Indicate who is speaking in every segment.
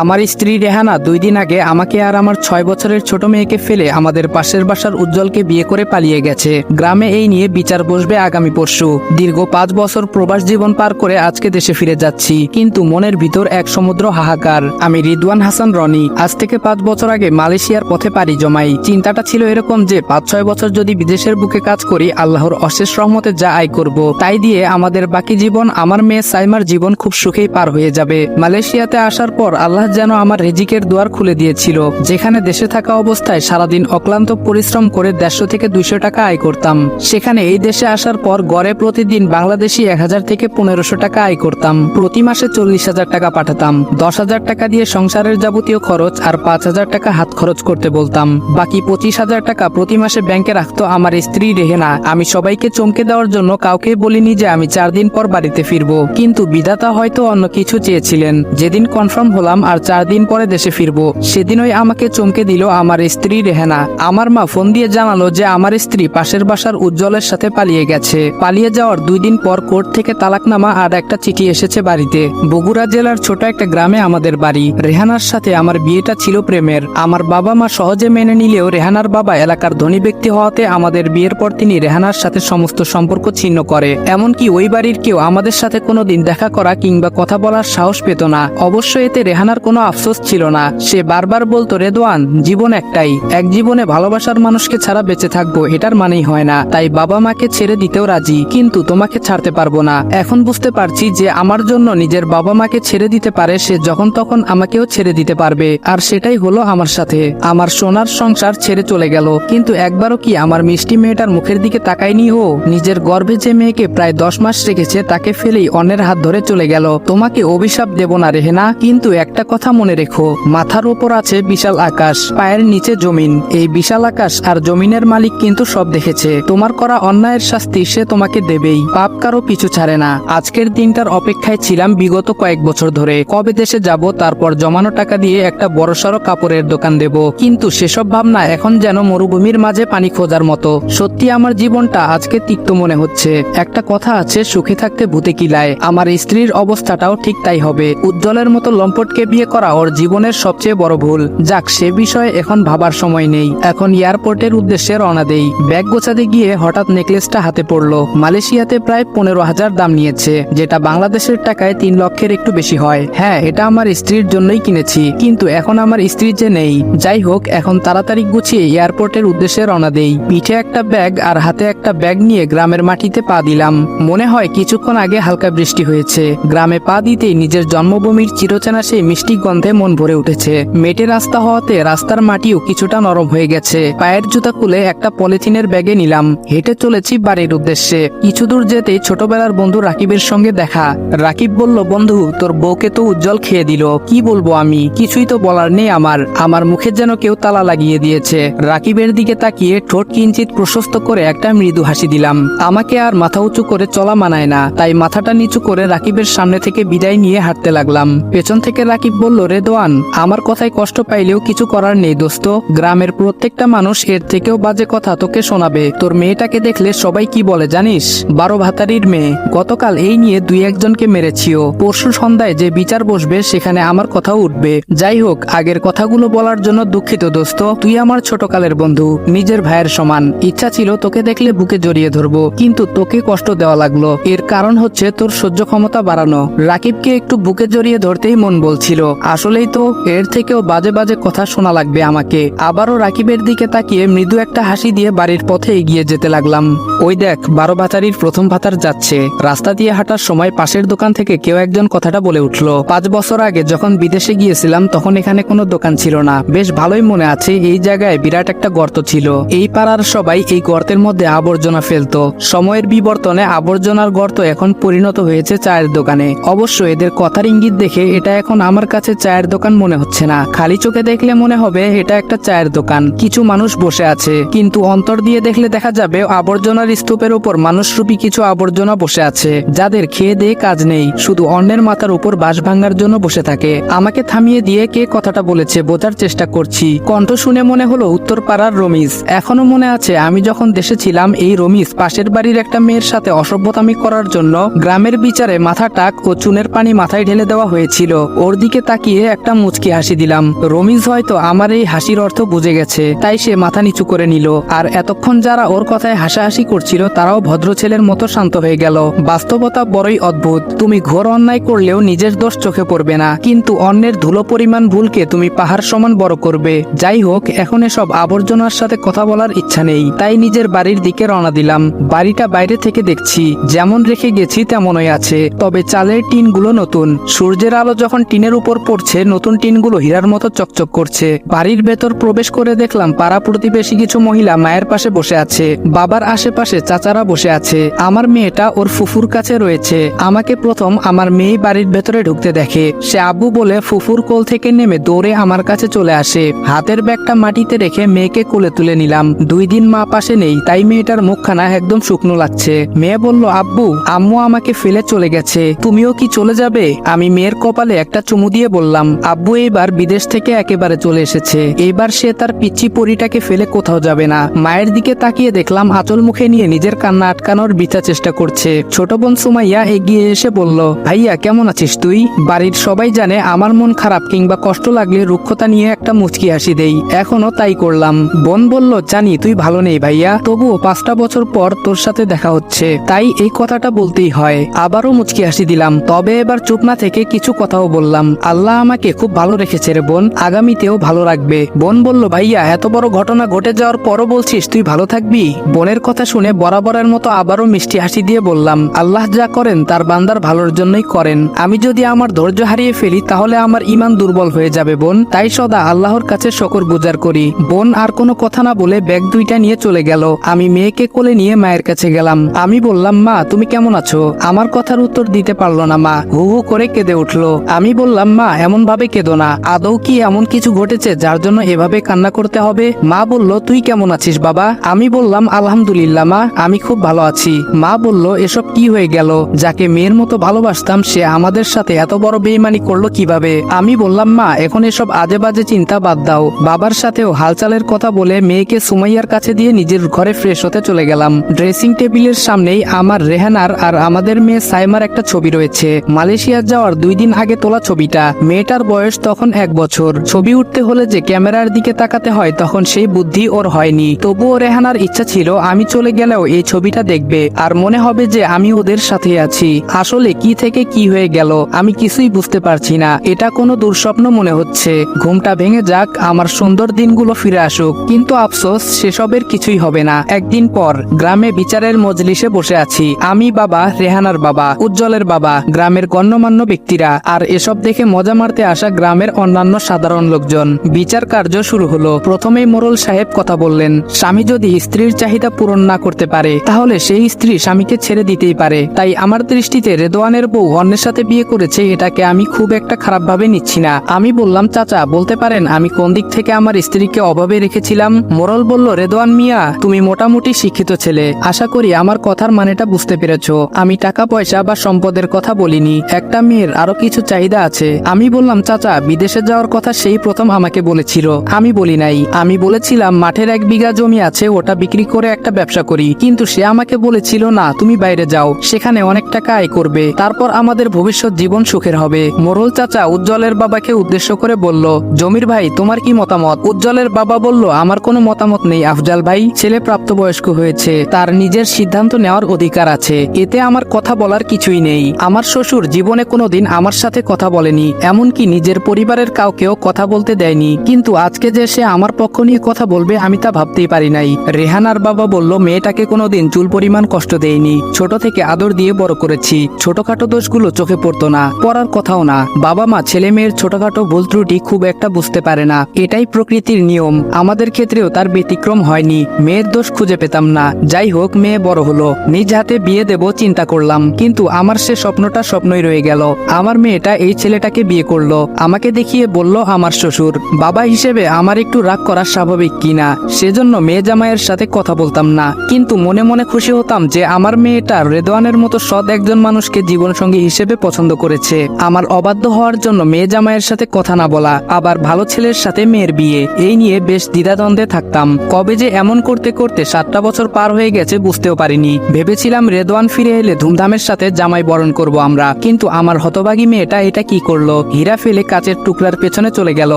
Speaker 1: আমার স্ত্রী রেহানা দুই দিন আগে আমাকে আর আমার ছয় বছরের ছোট মেয়েকে ফেলে আমাদের পাশের বাসার উজ্জ্বলকে বিয়ে করে পালিয়ে গেছে। গ্রামে এই নিয়ে বিচার বসবে আগামী পরশু। দীর্ঘ পাঁচ বছর প্রবাস জীবন পার করে আজকে দেশে ফিরে যাচ্ছি, কিন্তু মনের ভিতর এক সমুদ্র হাহাকার। আমি রিদওয়ান হাসান রনি। আজ থেকে পাঁচ বছর আগে মালয়েশিয়ার পথে পাড়ি জমাই। চিন্তাটা ছিল এরকম যে, পাঁচ ছয় বছর যদি বিদেশের বুকে কাজ করি, আল্লাহর অশেষ রহমতে যা আয় করব। তাই দিয়ে আমাদের বাকি জীবন, আমার মেয়ে সাইমার জীবন খুব সুখেই পার হয়ে যাবে। মালয়েশিয়াতে আসার পর আল্লাহ যেন আমার রিজিকের দুয়ার খুলে দিয়েছিল। যেখানে দেশে থাকা অবস্থায় সারাদিন অক্লান্ত পরিশ্রম করে দেড়শো থেকে দুইশো টাকা আয় করতাম। সেখানে এই দেশে আসার পর গড়ে প্রতিদিন বাংলাদেশি এক হাজার থেকে পনেরোশো টাকা আয় করতাম। প্রতি মাসে চল্লিশ হাজার টাকা পাঠাতাম। দশ হাজার টাকা দিয়ে সংসারের যাবতীয় খরচ আর পাঁচ হাজার টাকা হাত খরচ করতে বলতাম। বাকি পঁচিশ হাজার টাকা প্রতি মাসে ব্যাংকে রাখতো আমার স্ত্রী রেহেনা। আমি সবাইকে চমকে দেওয়ার জন্য কাউকে বলিনি যে আমি চার দিন পর বাড়িতে ফিরবো। কিন্তু বিধাতা হয়তো অন্য কিছু চেয়েছিলেন। যেদিন কনফার্ম হলাম আর চার দিন পরে দেশে ফিরবো। সেদিনই আমাকে চমকে দিল আমার স্ত্রী রেহেনা। আমার মা ফোন দিয়ে জানালো যে আমার স্ত্রী পাশের বাসার উজ্জ্বলের সাথে পালিয়ে গেছে। পালিয়ে যাওয়ার দুই দিন পর কোর্ট থেকে তালাকনামা আর একটা চিঠি এসেছে বাড়িতে। বগুড়া জেলার ছোট একটা গ্রামে আমাদের বাড়ি। রেহানার সাথে আমার বিয়েটা ছিল প্রেমের। আমার বাবা মা সহজে মেনে নিলেও রেহানার বাবা এলাকার ধনী ব্যক্তি হওয়াতে আমাদের বিয়ের পর তিনি রেহানার সাথে সমস্ত সম্পর্ক ছিন্ন করে। এমনকি ওই বাড়ির কেউ আমাদের সাথে কোনো দিন দেখা করা কিংবা কথা বলার সাহস পেত না। অবশ্য এতে রেহানার কোনো আফসোস ছিল না। সে বারবার বলতো রেদওয়ান জীবন একটাই। এক জীবনে ভালোবাসার মানুষকে ছাড়া বেঁচে থাকব, এটার মানেই হয় না। তাই বাবা মাকে ছেড়ে দিতেও রাজি, কিন্তু তোমাকে ছাড়তে পারব না। এখন বুঝতে পারছি যে আমার জন্য নিজের বাবা মাকে ছেড়ে দিতে পারে, সে যখন তখন আমাকেও ছেড়ে দিতে পারবে। আর সেটাই হলো আমার সাথে। আমার সোনার সংসার ছেড়ে চলে গেল। কিন্তু একবারও কি আমার মিষ্টি মেয়েটার মুখের দিকে তাকায়নি ও? নিজের গর্ভে যে মেয়েকে প্রায় দশ মাস রেখেছে, তাকে ফেলেই অন্যের হাত ধরে চলে গেল। তোমাকে অভিশাপ দেব না, রেহেনা। কিন্তু একটা কথা মনে রেখো, মাথার ওপর আছে বিশাল আকাশ, পায়ের নিচে জমিন। এই বিশাল আকাশ আর জমিনের মালিক কিন্তু সব দেখেছে। তোমার করা অন্যায়ের শাস্তি সে তোমাকে দেবেই। পাপ কারও পিছু ছাড়ে না। আজকের দিনটার অপেক্ষায় ছিলাম বিগত কয়েক বছর ধরে। কবে দেশে যাব, তারপর জমানো টাকা দিয়ে একটা বড়সড় কাপড়ের দোকান দেব। কিন্তু সেসব ভাবনা এখন যেন মরুভূমির মাঝে পানি খোঁজার মতো। সত্যি আমার জীবনটা আজকে তিক্ত মনে হচ্ছে। একটা কথা আছে, সুখে থাকতে ভূতে কিলায়। আমার স্ত্রীর অবস্থাটাও ঠিক তাই হবে। উজ্জ্বলের মতো লম্পটকে বিয়ে করা ওর জীবনের সবচেয়ে বড় ভুল। যাক, সে বিষয়ে এখন ভাবার সময় নেই। এখন এয়ারপোর্টের উদ্দেশ্যে রওনা দেই। ব্যাগ গোছাতে গিয়ে হঠাৎ নেকলেসটা হাতে পড়ল। মালয়েশিয়াতে প্রায় পনেরো হাজার দাম নিয়েছে, যেটা বাংলাদেশের টাকায় তিন লক্ষের একটু বেশি হয়। হ্যাঁ এটা আমার স্ত্রীর জন্যই কিনেছি, কিন্তু এখন আমার স্ত্রী যে নেই। যাই হোক, এখন তাড়াতাড়ি গুছিয়ে এয়ারপোর্টের উদ্দেশ্যে রওনা দেই। পিঠে একটা ব্যাগ আর হাতে একটা ব্যাগ নিয়ে গ্রামের মাটিতে পা দিলাম। মনে হয় কিছুক্ষণ আগে হালকা বৃষ্টি হয়েছে। গ্রামে পা দিতেই নিজের জন্মভূমির চিরচেনা সেই মিষ্টি গন্ধে মন ভরে উঠেছে। মেটে রাস্তা হওয়াতে রাস্তার মাটিও কিছুটা নরম হয়ে গেছে। পায়ের জুতা খুলে একটা পলিথিনের ব্যাগে নিলাম। হেঁটে চলেছি বাড়ির উদ্দেশ্যে। কিছু দূর যেতেই ছোটবেলার বন্ধু রাকিবের সঙ্গে দেখা। রাকিব বলল, বন্ধু, তোর বউকে তো উজ্জ্বল খেয়ে দিল। কি বলব আমি? কিছুই তো বলার নেই আমার। আমার মুখে যেন কেউ তালা লাগিয়ে দিয়েছে। রাকিবের দিকে তাকিয়ে ঠোঁট কিঞ্চিত প্রশস্ত করে একটা মৃদু হাসি দিলাম। আমাকে আর মাথা উঁচু করে চলা মানায় না। তাই মাথাটা নিচু করে রাকিবের সামনে থেকে বিদায় নিয়ে হাঁটতে লাগলাম। পেছন থেকে রাকিব বলল রেদওয়ান আমার কথায় কষ্ট পাইলেও কিছু করার নেই দোস্ত। গ্রামের প্রত্যেকটা মানুষ এর থেকেও বাজে কথা তোকে শোনাবে। তোর মেয়েটাকে দেখলে সবাই কি বলে জানিস? বারো ভাতারির মেয়ে। গতকাল এই নিয়ে দুই একজনকে মেরেছিও। পরশু সন্ধ্যায় যে বিচার বসবে, সেখানে আমার কথাও উঠবে। যাই হোক, আগের কথাগুলো বলার জন্য দুঃখিত দোস্ত। তুই আমার ছোটকালের বন্ধু, নিজের ভাইয়ের সমান। ইচ্ছা ছিল তোকে দেখলে বুকে জড়িয়ে ধরবো, কিন্তু তোকে কষ্ট দেওয়া লাগল। এর কারণ হচ্ছে তোর সহ্য ক্ষমতা বাড়ানো। রাকিবকে একটু বুকে জড়িয়ে ধরতেই মন বলছিল। আসলেই তো এর থেকেও বাজে বাজে কথা শোনা লাগবে আমাকে। আবারও রাকিবের দিকে তাকিয়ে মৃদু একটা হাসি দিয়ে বাড়ির পথে এগিয়ে যেতে লাগলাম। ওই দেখ, বারো ভাতারির প্রথম ভাতার যাচ্ছে। রাস্তা দিয়ে হাঁটার সময় পাশের দোকান থেকে কেউ একজন কথাটা বলে উঠল, পাঁচ বছর আগে যখন বিদেশে গিয়েছিলাম, তখন এখানে কোনো দোকান ছিল না। বেশ ভালোই মনে আছে, এই জায়গায় বিরাট একটা গর্ত ছিল। এই পাড়ার সবাই এই গর্তের মধ্যে আবর্জনা ফেলতো। সময়ের বিবর্তনে আবর্জনার গর্ত এখন পরিণত হয়েছে চায়ের দোকানে। অবশ্য এদের কথার ইঙ্গিত দেখে এটা এখন আমার কাছে চায়ের দোকান মনে হচ্ছে না। খালি চোখে দেখলে মনে হবে এটা একটা চায়ের দোকান। কিছু মানুষ বসে আছে। কিন্তু অন্তর দিয়ে দেখলে দেখা যাবে আবর্জনার স্তূপের উপর মানুষরূপী কিছু আবর্জনা বসে আছে। যাদের খেয়ে দিয়ে কাজ নেই। শুধু অন্যের মাথার উপর বাঁশ ভাঙার জন্য বসে থাকে। আমাকে থামিয়ে দিয়ে কে কথাটা বলেছে বোঝার চেষ্টা করছি। কণ্ঠ শুনে মনে হলো উত্তর পাড়ার রমিজ। এখনও মনে আছে, আমি যখন দেশে ছিলাম, এই রমিজ পাশের বাড়ির একটা মেয়ের সাথে অসভ্যতামি করার জন্য গ্রামের বিচারে মাথা টাক ও চুনের পানি মাথায় ঢেলে দেওয়া হয়েছিল। ওর দিকে তাকিয়ে একটা মুচকি হাসি দিলাম। রমিজ হয়তো আমার এই হাসির অর্থ বুঝে গেছে, তাই সে মাথা নিচু করে নিল। আর এতক্ষণ যারা ওর কথায় হাসাহাসি করছিল, তারাও ভদ্র ছেলের মতো শান্ত হয়ে গেল। বাস্তবতা বড়ই অদ্ভুত। তুমি ঘোর অন্যায় করলেও নিজের দোষ চোখে পড়বে না। কিন্তু অন্যের ধুলো পরিমাণ ভুলকে তুমি পাহাড় সমান বড় করবে। যাই হোক, এখন এসব আবর্জনার সাথে কথা বলার ইচ্ছা নেই। তাই নিজের বাড়ির দিকে রওনা দিলাম। বাড়িটা বাইরে থেকে দেখছি। যেমন রেখে গেছি, তেমনই আছে। তবে চালের টিনগুলো নতুন। সূর্যের আলো যখন টিনের উপর পড়ছে, নতুন টিনগুলো হীরার মতো চকচক করছে। বাড়ির ভেতর প্রবেশ করে দেখলাম পাড়া প্রতিবেশী কিছু মহিলা মায়ের পাশে বসে আছে। বাবার আশেপাশে চাচারা বসে আছে। আমার মেয়েটা ওর ফুফুর কাছে রয়েছে। আমাকে প্রথম আমার মেয়ে বাড়ির ভেতরে ঢুকতে দেখে। সে আব্বু বলে ফুফুর কোল থেকে নেমে দৌড়ে আমার কাছে চলে আসে। হাতের ব্যাগটা মাটিতে রেখে মেয়েকে কোলে তুলে নিলাম। দুই দিন মা পাশে নেই, তাই মেয়েটার মুখখানা একদম শুকনো লাগছে। মেয়ে বলল, আব্বু, আম্মু আমাকে ফেলে চলে গেছে। তুমিও কি চলে যাবে? আমি মেয়ের কপালে একটা চুমু দিয়ে বললাম, আব্বু এইবার বিদেশ থেকে একেবারে চলে এসেছে। এইবার সে তার পিচ্ছি পরিটাকে ফেলে কোথাও যাবে না। মায়ের দিকে তাকিয়ে দেখলাম আঁচল মুখে নিয়ে নিজের কান্না আটকানোর বিচা চেষ্টা করছে। ছোট বোন সুমাইয়া এগিয়ে এসে বলল, ভাইয়া, কেমন আছিস তুই? বাড়ির সবাই জানে আমার মন খারাপ কিংবা কষ্ট লাগলে রুক্ষতা নিয়ে একটা মুচকি হাসি দেই। এখনও তাই করলাম। বোন বলল, জানি, তুই ভালো নেই ভাইয়া। তবুও পাঁচটা বছর পর তোর সাথে দেখা হচ্ছে। তাই এই কথাটা বলতেই হয়। আবারও মুচকি হাসি দিলাম। তবে এবার চুপ না থেকে কিছু কথাও বললাম। আল্লাহ আমাকে খুব ভালো রেখেছে রে বোন, আগামীতেও ভালো রাখবে। বোন বলল, ভাইয়া, এত বড় ঘটনা ঘটে যাওয়ার পরও বলছিস তুই ভালো থাকবি? বোনের কথা শুনে বরাবরের মতো আবারও মিষ্টি হাসি দিয়ে বললাম, আল্লাহ যা করেন, তার বান্দার ভালোর জন্যই করেন। আমি যদি আমার ধৈর্য হারিয়ে ফেলি, তাহলে আমার ইমান দুর্বল হয়ে যাবে বোন। তাই সদা আল্লাহর কাছে শকর গুজার করি। বোন আর কোনো কথা না বলে ব্যাগ দুইটা নিয়ে চলে গেল। আমি মেয়েকে কোলে নিয়ে মায়ের কাছে গেলাম। আমি বললাম, মা, তুমি কেমন আছো? আমার কথার উত্তর দিতে পারল না মা। হু হু করে কেঁদে উঠল। আমি বললাম, মা এমন ভাবে কেঁদো না। আদৌ কি এমন কিছু ঘটেছে যার জন্য এভাবে কান্না করতে হবে? মা বলল, তুই কেমন আছিস বাবা? আমি বললাম, আলহামদুলিল্লাহ মা, আমি খুব ভালো আছি। মা বলল, এসব কি হয়ে গেল? যাকে মেয়ের মতো ভালোবাসতাম, সে আমাদের সাথে এত বড় বেইমানি করল কীভাবে? আমি বললাম, মা, এখন এসব আজে বাজে চিন্তা বাদ দাও। বাবার সাথেও হালচালের কথা বলে মেয়েকে সুমাইয়ার কাছে দিয়ে নিজের ঘরে ফ্রেশ হতে চলে গেলাম। ড্রেসিং টেবিলের সামনেই আমার রেহানার আর আমাদের মেয়ে সাইমার একটা ছবি রয়েছে। মালয়েশিয়া যাওয়ার দুই দিন আগে তোলা ছবিটা। মেয়েটার বয়স তখন এক বছর। ছবি উঠতে হলে যে ক্যামেরার দিকে তাকাতে হয় তখন সেই বুদ্ধি ওর হয়নি। তবুও রেহানার ইচ্ছা ছিল, আমি চলে গেলেও এই ছবিটা দেখবে, আর মনে হবে যে আমি ওদের সাথে আছি। আসলে কি থেকে কি হয়ে গেল, আমি কিছুই বুঝতে পারছি না। এটা কোনো দুঃস্বপ্ন মনে হচ্ছে। ঘুমটা ভেঙে যাক, আমার সুন্দর দিনগুলো ফিরে আসুক। কিন্তু আফসোস, সেসবের কিছুই হবে না। একদিন পর, গ্রামে বিচারের মজলিসে বসে আছি। আমি বাবা, রেহানার বাবা, উজ্জ্বলের বাবা, গ্রামের গণ্যমান্য ব্যক্তিরা। আর এসব দেখে মজা মারতে আসা গ্রামের অন্যান্য সাধারণ লোকজন। বিচার কার্য শুরু হলো। প্রথমেই মোরল সাহেব কথা বললেন, স্বামী যদি স্ত্রীর চাহিদা পূরণ না করতে পারে, তাহলে সেই স্ত্রী স্বামীকে ছেড়ে দিতেই পারে। তাই আমার দৃষ্টিতে রেদোয়ানের বউ অন্যের সাথে বিয়ে করেছে, এটাকে আমি খুব একটা খারাপ ভাবে নিচ্ছি না। আমি বললাম, চাচা, বলতে পারেন, আমি কোন দিক থেকে আমার স্ত্রীকে অভাবে রেখেছিলাম? মোরল বলল, রেদোয়ান মিয়া, তুমি মোটামুটি শিক্ষিত ছেলে। আশা করি আমার কথার মানেটা বুঝতে পেরেছ। আমি টাকা পয়সা বা সম্পদের কথা বলিনি। একটা মেয়ের আরও কিছু চাহিদা আছে। আমি বললাম, চাচা, বিদেশে যাওয়ার কথা সেই প্রথম আমাকে বলেছিল। আমি বলি নাই। আমি বলেছিলাম, মাঠের এক বিঘা জমি আছে, ওটা বিক্রি করে একটা ব্যবসা করি। কিন্তু সে আমাকে বলেছিল, না, তুমি বাইরে যাও, সেখানে অনেক টাকা আয় করবে। তারপর আমাদের ভবিষ্যৎ জীবন সুখের হবে। মোরল চাচা উজ্জ্বলের বাবাকে উদ্দেশ্য করে বলল, জমির ভাই, তোমার কি মতামত? উজ্জ্বলের বাবা বলল, আমার কোনো মতামত নেই, আফজাল ভাই। ছেলে প্রাপ্তবয়স্ক হয়েছে, তার নিজের সিদ্ধান্ত নেওয়ার অধিকার আছে। এতে আমার কথা বলার কিছুই নেই। আমার শ্বশুর জীবনে কোনোদিন আমার সাথে কথা বলেনি। এমনকি নিজের পরিবারের কাউকেও কথা বলতে দেয়নি। কিন্তু আজকে যে সে আমার পক্ষ নিয়ে কথা বলবে, আমি তা ভাবতেই পারি নাই। রেহানার বাবা বলল, মেয়েটাকে কোনোদিন চুল পরিমাণ কষ্ট দেয়নি। ছোট থেকে আদর দিয়ে বড় করেছি। ছোটখাটো দোষগুলো চোখে পড়তো না। পড়ার কথাও না। বাবা মা, ছেলে মেয়ের ছোটখাটো ভুল ত্রুটি খুব একটা বুঝতে পারে না। এটাই প্রকৃতির নিয়ম। আমাদের ক্ষেত্রেও তার ব্যতিক্রম হয়নি। মেয়ের দোষ খুঁজে পেতাম না। যাই হোক, মেয়ে বড় হলো। নিজ হাতে বিয়ে দেব, চিন্তা করলাম। কিন্তু আমার সে স্বপ্নটা স্বপ্নই রয়ে গেল। আমার মেয়েটা এই ছেলেটাকে বিয়ে করল। আমাকে দেখিয়ে বলল, আমার শ্বশুর, বাবা হিসেবে আমার একটু রাগ করা স্বাভাবিক কিনা সেজন্য মেয়ে জামাইয়ের সাথে কথা বলতাম না। কিন্তু মনে মনে খুশি হতাম যে আমার মেয়েটা রেদওয়ানের মতো সৎ একজন মানুষকে জীবনসঙ্গী হিসেবে পছন্দ করেছে। আমার অবাধ্য হওয়ার জন্য মেয়ে জামাইয়ের সাথে কথা না বলা, আবার ভালো ছেলের সাথে মেয়ের বিয়ে, এই নিয়ে বেশ দ্বিধাদ্বন্দ্বে থাকতাম। কবে যে এমন করতে করতে সাতটা বছর পার হয়ে গেছে বুঝতেও পারিনি। ভেবেছিলাম রেদওয়ান ফিরে এলে ধুমধামের সাথে জামাই বরণ করব আমরা। কিন্তু আমার হতভাগী মেয়েটা এটা কি করল? হীরা ফেলে কাচের টুকরার পেছনে চলে গেল।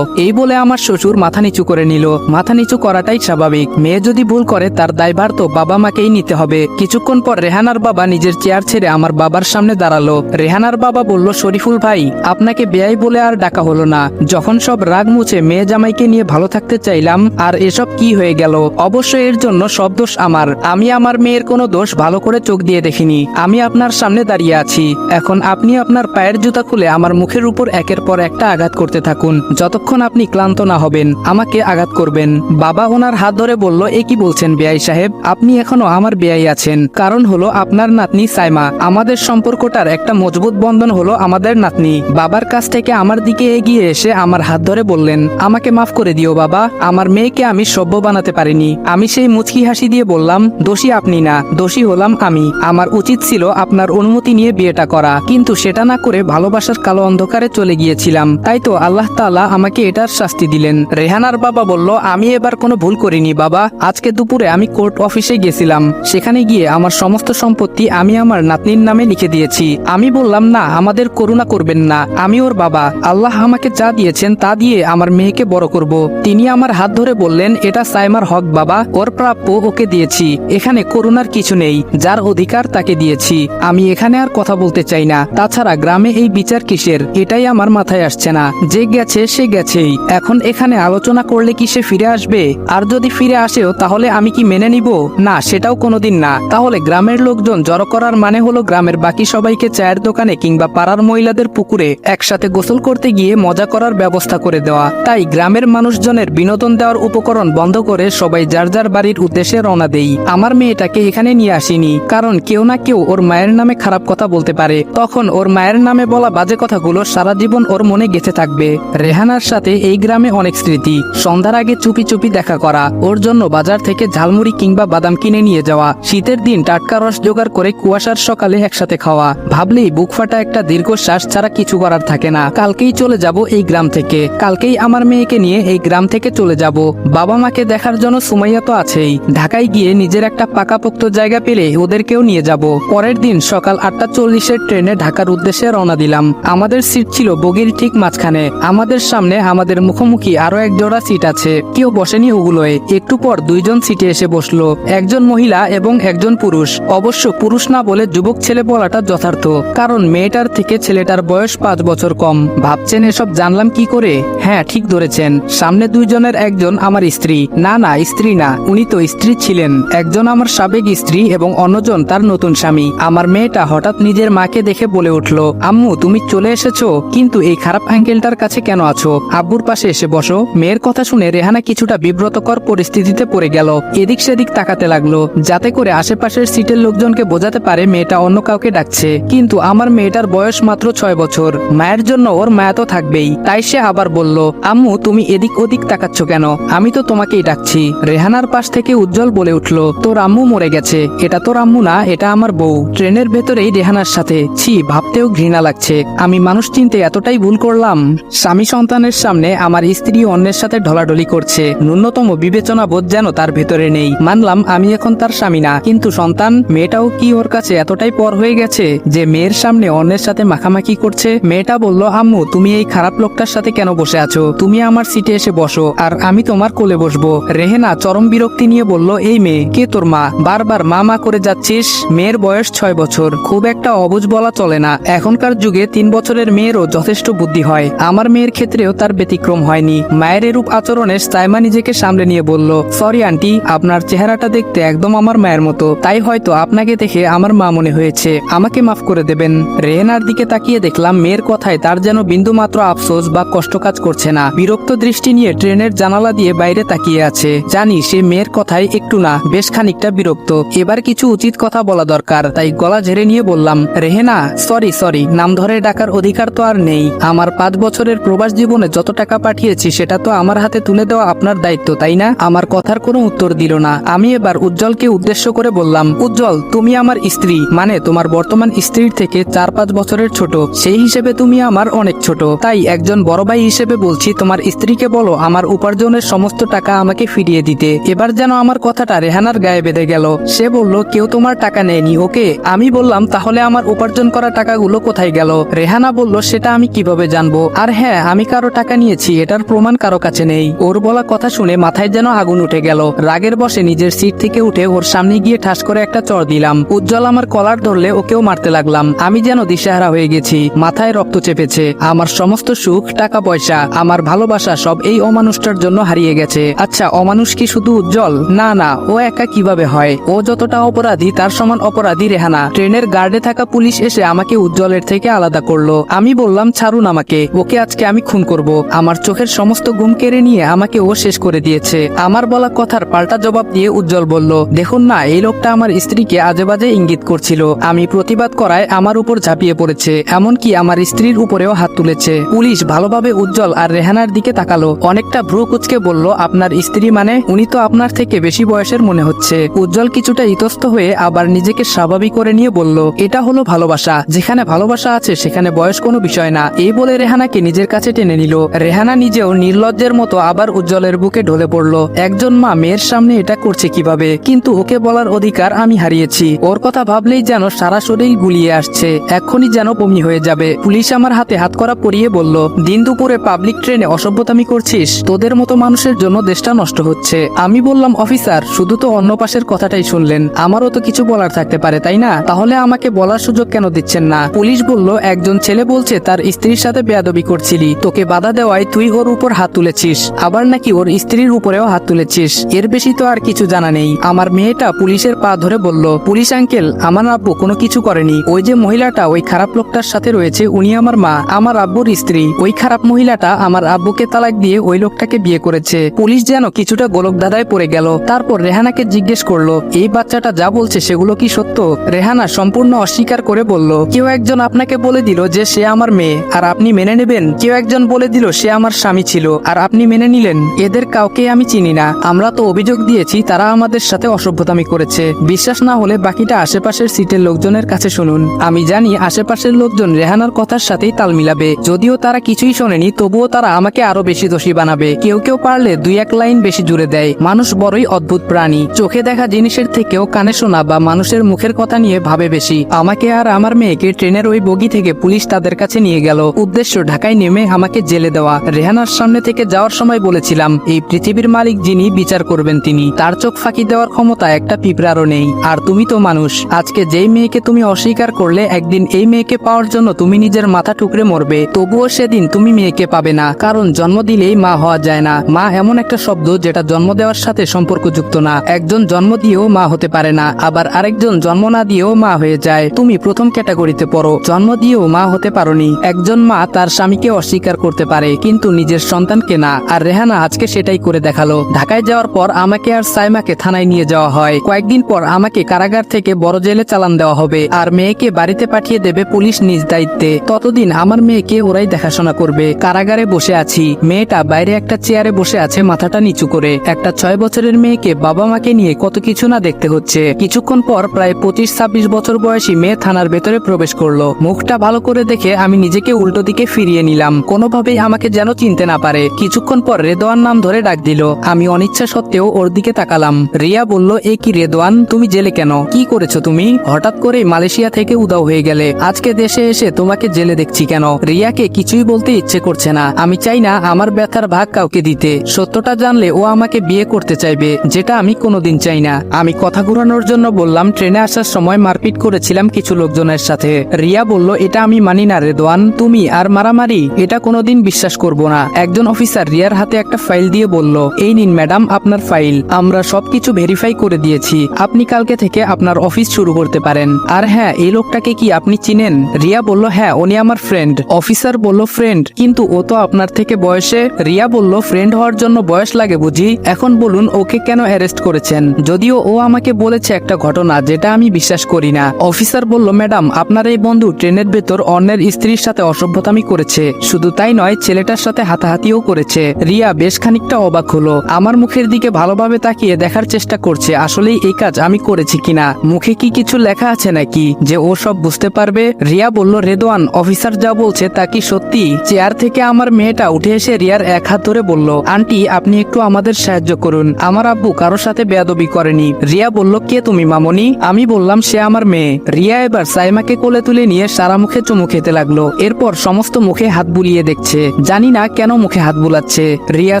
Speaker 1: এই বলে আমার শ্বশুর মাথা নিচু করে নিল। মাথা নিচু করাটাই স্বাভাবিক। মেয়ে যদি ভুল করে, তার দায়ভার তো বাবা মাকেই নিতে হবে। কিছুক্ষণ পর রেহানার বাবা নিজের চেয়ার ছেড়ে আমার বাবার সামনে দাঁড়াল। রেহানার বাবা বলল, শরীফুল ভাই, আপনাকে বেয়াই বলে আর ডাকা হলো না। যখন সব রাগ মুছে মেয়ে জামাইকে নিয়ে ভালো থাকতে চাইলাম, আর এসব কি হয়ে গেল? অবশ্য এর জন্য সব দোষ আমার। আমি আমার মেয়ের কোনো দোষ ভালো করে চোখ দিয়ে দেখিনি। আমি আপনার সামনে দাঁড়িয়ে আছি। এখন আপনি আপনার পায়ের জুতা খুলে আমার মুখের উপর একের পর একটা আঘাত করতে থাকুন। যতক্ষণ আপনি ক্লান্ত না হবেন, আমাকে আঘাত করবেন। বাবা ওনার হাত ধরে বলল, এ কি বলছেন বেয়াই সাহেব? আপনি এখনও আমার বেয়াই আছেন। কারণ হলো আপনার নাতনি সাইমা। আমাদের সম্পর্কটার একটা মজবুত বন্ধন হলো আমাদের নাতনি। বাবার কাছ থেকে আমার দিকে এগিয়ে এসে আমার হাত ধরে বললেন, আমাকে মাফ করে দিও বাবা। আমার মেয়েকে আমি সভ্য বানাতে পারিনি। আমি সেই মুচকি হাসি দিয়ে বললাম, দোষী আপনি না, দোষী হলাম আমি। আমার উচিত ছিল আপনার অনুমতি নিয়ে বিয়েটা করা। কিন্তু সেটা না করে ভালোবাসার কালো অন্ধকারে চলে গিয়েছিলাম। তাই তো আল্লাহ তাআলা আমাকে এটার শাস্তি দিলেন। রেহানার বাবা বলল, আমি এবার কোনো ভুল করিনি বাবা। আজকে দুপুরে আমি কোর্ট অফিসে গেছিলাম। সেখানে গিয়ে আমার সমস্ত সম্পত্তি আমি আমার নাতনির নামে লিখে দিয়েছি। আমি বললাম, না, আমাদের করুণা করবেন না। আমি ওর বাবা। আল্লাহ আমাকে যা দিয়েছেন তা দিয়ে আমার মেয়েকে বড় করব। তিনি আমার হাত ধরে বললেন, এটা সাইমার হক বাবা। ওর প্রাপ্য ওকে দিয়েছি। এখানে করুণার কিছু নেই। যার অধিকার তাকে দিয়েছি। আমি এখানে আর কথা বলতে চাই না। তাছাড়া গ্রামে এই বিচার কিসের? এটাই আমার মাথায় আসছে না। যে গেছে, সে গেছেই। এখন এখানে আলোচনা করলে কি সে ফিরে আসবে? আর যদি ফিরে আসেও, তাহলে আমি কি মেনে নিব? না, সেটাও কোনোদিন না। তাহলে গ্রামের লোকজন জড়ো করার মানে হলো গ্রামের বাকি সবাইকে চায়ের দোকানে কিংবা পাড়ার মহিলাদের পুকুরে একসাথে গোসল করতে গিয়ে মজা করার ব্যবস্থা করে দেওয়া। তাই গ্রামের মানুষজনের বিনোদন দেওয়ার উপকরণ বন্ধ করে সবাই যার যার বাড়ির উদ্দেশ্যে রওনা দেই। আমার মেয়েটাকে এখানে নিয়ে আসিনি, কারণ কেউ না কেউ ওর মায়ের নামে খারাপ কথা বলতে পারে। তখন ওর মায়ের নামে বলা বাজে কথাগুলো সারা জীবন ওর মনে গেঁথে থাকবে। রেহানার সাথে এই গ্রামে অনেক স্মৃতি। সন্ধ্যার আগে চুপি চুপি দেখা করা, ওর জন্য বাজার থেকে ঝালমুড়ি কিংবা বাদাম কিনে নিয়ে যাওয়া, শীতের দিন টাটকা রস জোগাড় করে কুয়াশার সকালে একসাথে খাওয়া। ভাবলেই বুক ফাটা একটা দীর্ঘশ্বাস ছাড়া কিছু করার থাকে না। কালকেই চলে যাব এই গ্রাম থেকে। কালকেই আমার মেয়েকে নিয়ে এই গ্রাম থেকে চলে যাব। বাবা মাকে দেখার জন্য সুমাইয়া তো আছেই। ঢাকায় গিয়ে নিজের একটা পাকাপোক্ত জায়গা পেলে ওদেরকেও নিয়ে যাব। পরের দিন সকাল আটটা চল্লিশের ট্রেনে ঢাকার উদ্দেশ্যে রওনা দিলাম। আমাদের সিট ছিল বগির ঠিক মাঝখানে। আমাদের সামনে আমাদের মুখোমুখি আরও এক জোড়া সিট আছে। কেউ বসেনি ওগুলোয়। একটু পর দুইজন সিটে এসে বসল। একজন মহিলা এবং একজন পুরুষ। অবশ্য পুরুষ না বলে যুবক ছেলে বলাটা যথার্থ। কারণ মেয়েটার থেকে ছেলেটার বয়স পাঁচ বছর কম। ভাবছেন এসব জানলাম কি করে? হ্যাঁ ঠিক ধরেছেন। সামনে দুইজনের একজন আমার স্ত্রী। না না, স্ত্রী না। উনি তো স্ত্রী ছিলেন। একজন আমার সাবেক স্ত্রী এবং অন্যজন তার নতুন স্বামী। আমার মেয়েটা হঠাৎ নিজের মাকে দেখে বলে উঠল, আম্মু, তুমি চলে এসেছ? কিন্তু এই খারাপ আঙ্কেলটার কাছে কেন আছো? আব্বুর পাশে এসে বসো। মেয়ের কথা শুনে রেহানা কিছুটা বিব্রতকর পরিস্থিতিতে পড়ে গেল। এদিক সেদিক তাকাতে লাগল, যাতে করে আশেপাশের সিটের লোকজনকে বোঝাতে পারে মেয়েটা অন্য কাউকে ডাকছে। কিন্তু আমার মেয়েটার বয়স মাত্র ছয় বছর। মায়ের জন্য ওর মায়া তো থাকবেই। তাই সে আবার বলল, আম্মু, তুমি এদিক ওদিক তাকাচ্ছ কেন? আমি তো তোমাকেই ডাকছি। রেহানার পাশ থেকে উজ্জ্বল বলে উঠল, তোর আম্মু মরে গেছে। এটা তোর আম্মু না, এটা আমার বউ। ট্রেনের ভেতরেই রেহানার সাথে, ছি, ভাবতেও ঘৃণা লাগছে। আমি মানুষ চিনতে এতটাই ভুল করলাম, স্বামী সন্তানের সামনে আমার স্ত্রী অন্যের সাথে ঢলাঢলি করছে। ন্যূনতম বিবেচনা বোধ যেন তার ভেতরে নেই। মানলাম, আমি এখন তার স্বামী না, কিন্তু সন্তান, মেয়েটাও কি ওর কাছে এতটাই পর হয়ে গেছে যে মেয়ের সামনে অন্যের সাথে মাখামাখি করছে? মেয়েটা বলল, আম্মু, তুমি এই খারাপ লোকটার সাথে কেন বসে আছো? তুমি আমার সিটে এসে বসো, আর আমি তোমার কোলে বসবো। রেহেনা চরম বিরক্তি নিয়ে বলল, এই মেয়ে, কে তোর মা? বারবার মা মা করে যাচ্ছিস? মেয়ের বয়স ছয় বছর, খুব একটা অবুঝ বলা চলে না। এখনকার যুগে তিন বছরের মেয়েরও যথেষ্ট বুদ্ধি হয়। আমার মেয়ের ক্ষেত্রেও তার ব্যতিক্রম হয়নি। মায়ের এরূপ আচরণে সাইমা নিজেকে সামলে নিয়ে বলল, সরি, আন্টি, আপনার চেহারাটা দেখতে একদম আমার মায়ের মতো। তাই হয়তো আপনাকে দেখে আমার মা মনে হয়েছে। আমাকে মাফ করে দেবেন। রেহেনার দিকে তাকিয়ে দেখলাম মেয়ের কথায় তার যেন বিন্দুমাত্র আফসোস বা কষ্ট কাজ করছে না। বিরক্ত দৃষ্টি নিয়ে ট্রেনের জানালা দিয়ে বাইরে তাকিয়ে আছে। জানি সে মেয়ের কথায় একটু না, বেশ খানিকটা বিরক্ত। এবার কিছু উচিত কথা বলা দরকার। তাই গলা ঝেড়ে নিয়ে বললাম, রেহেনা, সরি সরি, নাম ধরে ডাকার অধিকার তো আর নেই। আমার পাঁচ বছরের প্রবাস জীবনে যত টাকা পাঠিয়েছি, সেটা তো আমার হাতে তুলে দেওয়া আপনার দায়িত্ব, তাই না? আমার কথার কোনো উত্তর দিল না। আমি এবার উজ্জ্বলকে উদ্দেশ্য করে বললাম, উজ্জ্বল, তুমি আমার স্ত্রী। মানে তোমার বর্তমান স্ত্রীর থেকে চার পাঁচ বছরের ছোট। সেই হিসেবে তুমি আমার অনেক ছোট। তাই একজন বড় ভাই হিসেবে বলছি, তোমার স্ত্রীকে বলো, আমার উপার্জনের সমস্ত টাকা আমাকে ফিরিয়ে দিতে। এবার যেন আমার কথাটা রেহানার গায়ে বেঁধে গেল। সে বলল, কেউ তোমার টাকা নেয়নি, ওকে? আমি বললাম, তাহলে আমার উপার্জন করা টাকাগুলো কোথায় গেল? রেহানা বলল সে সেটা আমি কীভাবে জানব? আর হ্যাঁ আমি কারও টাকা নিয়েছি, এটার প্রমাণ কারও কাছে নেই। ওর বলা কথা শুনে মাথায় যেন আগুন উঠে গেল। রাগের বসে নিজের সিট থেকে উঠে ওর সামনে গিয়ে ঠাস করে একটা চড় দিলাম। উজ্জ্বল আমার কলার ধরলে ওকেও মারতে লাগলাম। আমি যেন দিশেহারা হয়ে গেছি। মাথায় রক্ত চেপেছে। আমার সমস্ত সুখ, টাকা পয়সা, আমার ভালোবাসা সব এই অমানুষটার জন্য হারিয়ে গেছে। আচ্ছা অমানুষ কি শুধু উজ্জ্বল? না না, ও একা কীভাবে হয়? ও যতটা অপরাধী, তার সমান অপরাধী রেহানা। ট্রেনের গার্ডে থাকা পুলিশ এসে আমাকে উজ্জ্বলের থেকে আলাদা করল। আমি বললাম, ছাড়ুন আমাকে, ওকে আজকে আমি খুন করব। আমার চোখের সমস্ত ঘুম কেড়ে নিয়ে আমাকে ও শেষ করে দিয়েছে। আমার বলা কথার পাল্টা জবাব দিয়ে উজ্জ্বল বলল, দেখুন না, এই লোকটা আমার স্ত্রীকে আজে বাজে ইঙ্গিত করছিল। আমি প্রতিবাদ করায় আমার উপর ঝাঁপিয়ে পড়েছে, এমনকি আমার স্ত্রীর উপরেও হাত তুলেছে। পুলিশ ভালোভাবে উজ্জ্বল আর রেহানার দিকে তাকালো। অনেকটা ভ্রু কুচকে বলল, আপনার স্ত্রী মানে? উনি তো আপনার থেকে বেশি বয়সের মনে হচ্ছে। উজ্জ্বল কিছুটা ইতস্ত হয়ে আবার নিজেকে স্বাভাবিক করে নিয়ে বলল, এটা হলো ভালোবাসা। যেখানে ভালোবাসা আছে, সেখানে বয়স কোনো বিষয় না। এই বলে রেহানাকে নিজের কাছে টেনে নিল। রেহানা নিজেও নির্লজ্জের মতো আবার উজ্জ্বলের বুকে ঢলে পড়ল। একজন মা মেয়ের সামনে এটা করছে কীভাবে? কিন্তু ওকে বলার অধিকার আমি হারিয়েছি। ওর কথা ভাবলেই যেন সারা শরীর গুলিয়ে আসছে। এক্ষুনি যেন বমি হয়ে যাবে। পুলিশ আমার হাতে হাত করা পরিয়ে বলল, দিন দুপুরে পাবলিক ট্রেনে অসভ্যতামি করছিস? তোদের মতো মানুষের জন্য দেশটা নষ্ট হচ্ছে। আমি বললাম, অফিসার, শুধু তো অন্য পাশের কথাটাই শুনলেন। আমারও তো কিছু বলার থাকতে পারে, তাই না? তাহলে আমাকে বলার সুযোগ কেন দিচ্ছেন না? পুলিশ বলল, একজন ছেলে বলছে তার স্ত্রীর সাথে বেয়াদবি করছিলি। তোকে বাধা দেওয়ায় তুই ওর উপর হাত তুলেছিস। আবার নাকি ওর স্ত্রীর উপরেও হাত তুলেছিস। এর বেশি তো আর কিছু জানা নেই। আমার মেয়েটা পুলিশের পা ধরে বলল, পুলিশ আঙ্কেল, আমার আব্বু কোনো কিছু করেনি। ওই যে মহিলাটা, ওই খারাপ লোকটার সাথে রয়েছে, উনি আমার মা, আমার আব্বুর স্ত্রী। ওই খারাপ মহিলাটা আমার আব্বুকে তালাক দিয়ে ওই লোকটাকে বিয়ে করেছে। পুলিশ যেন কিছুটা গোলক দাদায় পড়ে গেল। তারপর রেহানাকে জিজ্ঞেস করল, এই বাচ্চাটা যা বলছে সেগুলো কি সত্য? রেহানা সম্পূর্ণ অস্বীকার করে বলল, কেউ একজন আপনাকে বলে দিল যে সে আমার মেয়ে, আর আপনি মেনে নেবেন? কেউ একজন বলে দিল, সে আমার স্বামী ছিল, আর আপনি মেনে নিলেন। এদের কাউকে আমি চিনি না। আমরা তো অভিযোগ দিয়েছি, তারা আমাদের সাথে অসভ্যতামি করেছে। বিশ্বাস না হলে বাকিটা আশেপাশের সিটের লোকজনের কাছে শুনুন। আমি জানি আশেপাশের লোকজন রেহানার কথার সাথেই তাল মিলাবে। যদিও তারা কিছুই শোনেনি, তবুও তারা আমাকে আরও বেশি দোষী বানাবে। কেউ কেউ পারলে দুই এক লাইন বেশি জুড়ে দেয়। মানুষ বড়ই অদ্ভুত প্রাণী। চোখে দেখা জিনিসের থেকেও কানে শোনা বা মানুষের মুখের কথা নিয়ে ভাবে বেশি। আমাকে আর আমার মেয়েকে ট্রেনের ওই বগি থেকে পুলিশ তাদের কাছে নিয়ে গেল। উদ্দেশ্য, ঢাকায় নেমে আমাকে জেলে দেওয়া। রেহানার সামনে থেকে যাওয়ার সময় বলেছিলাম, এই পৃথিবীর মালিক যিনি, বিচার করবেন তিনি। তার চোখ ফাঁকি দেওয়ার ক্ষমতা একটা পিঁপড়ারও নেই। আর তুমি তো মানুষ। আজকে যেই মেয়েকে তুমি অস্বীকার করলে, একদিন এই মেয়েকে পাওয়ার জন্য তুমি নিজের মাথা টুকরে মরবে। তবুও সেদিন তুমি মেয়েকে পাবে না। কারণ জন্ম দিলেই মা হওয়া যায় না। মা এমন একটা শব্দ যেটা জন্ম দেওয়ার সাথে সম্পর্কযুক্ত না। একজন জন্ম দিয়েও মা হতে পারে না। আবার আরেকজন জন্ম না দিয়েও মা হয়ে যায়। তুমি প্রথম ক্যাটাগরিতে পড়ো। জন্ম দিয়েও মা হতে পারোনি। একজন মা তার স্বামীকে অস্বীকার করতে পারে, কিন্তু নিজের সন্তানকে না। আর রেহানা আজকে সেটাই করে দেখাল। ঢাকায় যাওয়ার পর আমাকে আর সাইমাকে থানায় নিয়ে যাওয়া হয়। কয়েকদিন পর আমাকে কারাগার থেকে বড় জেলে চালান দেওয়া হবে, আর মেয়েকে বাড়িতে পাঠিয়ে দেবে পুলিশ নিজ দায়িত্বে। ততদিন আমার মেয়েকে ওরাই দেখাশোনা করবে। কারাগারে বসে আছি। মেয়েটা বাইরে একটা চেয়ারে বসে আছে মাথাটা নিচু করে। একটা ছয় বছরের মেয়েকে বাবা মাকে নিয়ে কত কিছু না দেখতে হচ্ছে। কিছুক্ষণ পর প্রায় পঁচিশ ছাব্বিশ বছর বয়সী মেয়ে থানার ভেতরে প্রবেশ করল। মুখটা ভালো করে দেখে আমি নিজেকে উল্টো দিকে ফিরিয়ে নিলাম। কোনোভাবেই আমাকে যেন চিনতে না পারে। কিছুক্ষণ পর রেদোয়ান নাম ধরে ডাক দিল। আমি অনিচ্ছা সত্ত্বেও ওর দিকে তাকালাম। রিয়া বলল, এ কি রেদোয়ান? তুমি জেলে কেন? কি করেছ তুমি? হঠাৎ করে মালয়েশিয়া থেকে উদাও হয়ে গেলে। আজকে দেশে এসে তোমাকে জেলে দেখছি কেন? রিয়াকে কিছুই বলতে ইচ্ছে করছে না। আমি চাই না আমার ব্যথার ভাগ কাউকে দিতে। সত্যটা জানলে ও আমাকে বিয়ে করতে চাইবে, যেটা আমি কোনোদিন চাই না। আমি কথা ঘুরানোর জন্য বললাম, ট্রেনে আসার সময় মারপিট করেছিলাম কিছু লোকজনের সাথে। রিয়া বলল, এটা আমি মানি না, রেদোয়ান। তুমি আর মারামারি, এটা কোনোদিন বিশ্বাস করব না। একজন অফিসার রিয়ার হাতে একটা ফাইল দিয়ে বলল, এই নিন ম্যাডাম আপনার ফাইল, আমরা সবকিছু ভেরিফাই করে দিয়েছি। আপনি কালকে থেকে আপনার অফিস শুরু করতে পারেন। আর হ্যাঁ এই লোকটাকে কি আপনি চিনেন? রিয়া বলল হ্যাঁ উনি আমার ফ্রেন্ড অফিসার বলল ফ্রেন্ড কিন্তু ও তো আপনার থেকে বয়সে। রিয়া বলল ফ্রেন্ড হওয়ার জন্য বয়স লাগে বুঝি। এখন বলুন, ওকে কেন অ্যারেস্ট করেছেন? যদিও ও আমাকে বলেছে একটা ঘটনা, যেটা আমি বিশ্বাস করি না। অফিসার বলল, ম্যাডাম, আপনার এই বন্ধু ট্রেনের ভেতর অন্যের স্ত্রীর সাথে অসভ্যতামি করেছে। শুধু তাই নয়, ছেলেটার সাথে হাতাহাতিও করেছে। রিয়া বেশ খানিকটা অবাক হলো। আমার মুখের দিকে ভালোভাবে তাকিয়ে দেখার চেষ্টা করছে, আসলেই এই কাজ আমি করেছি কিনা? মুখে কি কিছু লেখা আছে নাকি? যে ও সব বুঝতে পারবে? রিয়া বলল, রেদোয়ান, অফিসার যা বলছে তা কি সত্যি? চেয়ার থেকে আমার মেয়েটা উঠে এসে রিয়ার এক হাত ধরে বলল, আন্টি, আপনি একটু আমাদের সাহায্য করুন। আমার আব্বু কারোর সাথে বেয়াদবি করেনি। রিয়া বলল, কে তুমি মামনি? আমি বললাম, সে আমার মেয়ে। রিয়া এবার সাইমাকে কোলে তুলে নিয়ে সারা মুখে চুমু খেতে লাগল। এরপর সমস্ত মুখে হাত বুলিয়ে দেখছে। জানি না কেন মুখে হাত বুলাচ্ছে। রিয়া